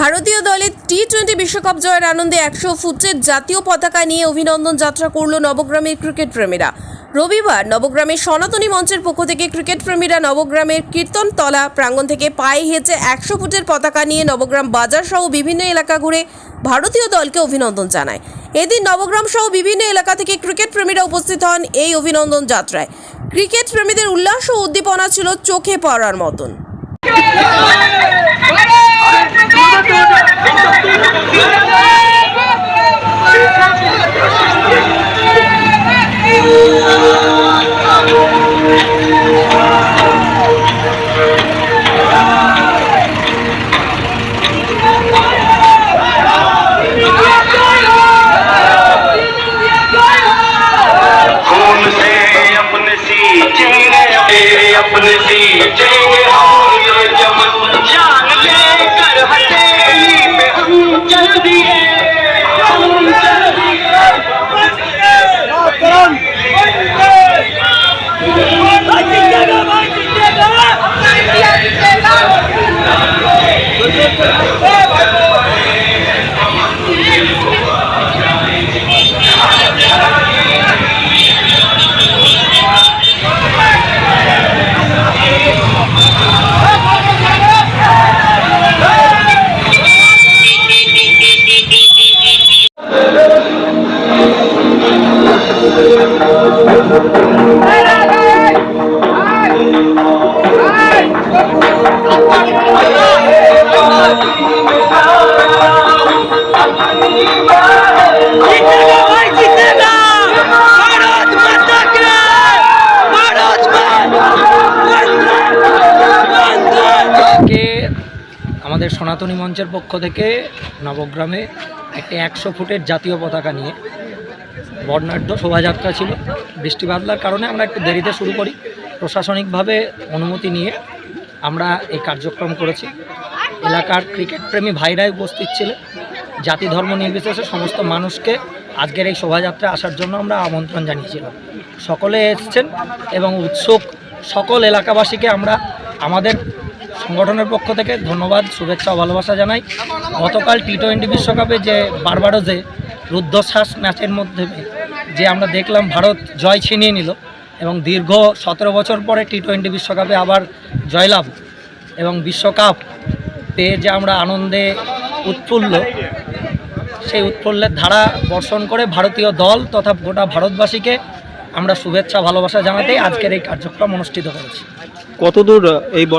ভারতীয় দলের T twenty বিশ্বকাপ জয়ের আনন্দে একশো ফুটের জাতীয় পতাকা নিয়ে অভিনন্দন যাত্রা করল নবগ্রামের ক্রিকেট প্রেমীরা। রবিবার নবগ্রামের সনাতনী মঞ্চের পক্ষ থেকে ক্রিকেট প্রেমীরা নবগ্রামের কীর্তনতলা প্রাঙ্গণ থেকে পায়ে হেঁচে একশো ফুটের পতাকা নিয়ে নবগ্রাম বাজার সহ বিভিন্ন এলাকা ঘুরে ভারতীয় দলকে অভিনন্দন জানায়। এদিন নবগ্রাম সহ বিভিন্ন এলাকা থেকে ক্রিকেট প্রেমীরা উপস্থিত হন এই অভিনন্দন যাত্রায়। ক্রিকেট প্রেমীদের উল্লাস ও উদ্দীপনা ছিল চোখে পড়ার মতন। জিতেगा আমাদের সনাতনী মঞ্চের পক্ষ থেকে নবগ্রামে একটি একশো ফুটের জাতীয় পতাকা নিয়ে বর্ণাঢ্য শোভাযাত্রা ছিল। বৃষ্টি বাদলার কারণে আমরা একটু দেরিতে শুরু করি। প্রশাসনিকভাবে অনুমতি নিয়ে আমরা এই কার্যক্রম করেছি। এলাকার ক্রিকেট প্রেমী ভাইরাই উপস্থিত ছিলেন জাতি, ধর্ম নির্বিশেষে সমস্ত মানুষকে আজকের এই শোভাযাত্রা আসার জন্য আমরা আমন্ত্রণ জানিয়েছিলাম। সকলে এসছেন এবং উৎসুক সকল এলাকাবাসীকে আমরা আমাদের সংগঠনের পক্ষ থেকে ধন্যবাদ, শুভেচ্ছা ও ভালোবাসা জানাই। গতকাল টি টোয়েন্টি বিশ্বকাপে যে বারবারোজে রুদ্ধশ্বাস ম্যাচের মধ্যে যে আমরা দেখলাম, ভারত জয় ছিনিয়ে নিল। এবং দীর্ঘ সতেরো বছর পরে টি টোয়েন্টি বিশ্বকাপে আবার জয়লাভ এবং বিশ্বকাপ পেয়ে যে আমরা আনন্দে উৎফুল্ল, সেই উৎফুল্লের ধারা বর্ষণ করে ভারতীয় দল তথা গোটা ভারতবাসীকে আমরা শুভেচ্ছা, ভালোবাসা জানাতেই আজকের এই কার্যক্রম অনুষ্ঠিত করেছি কতদূর এই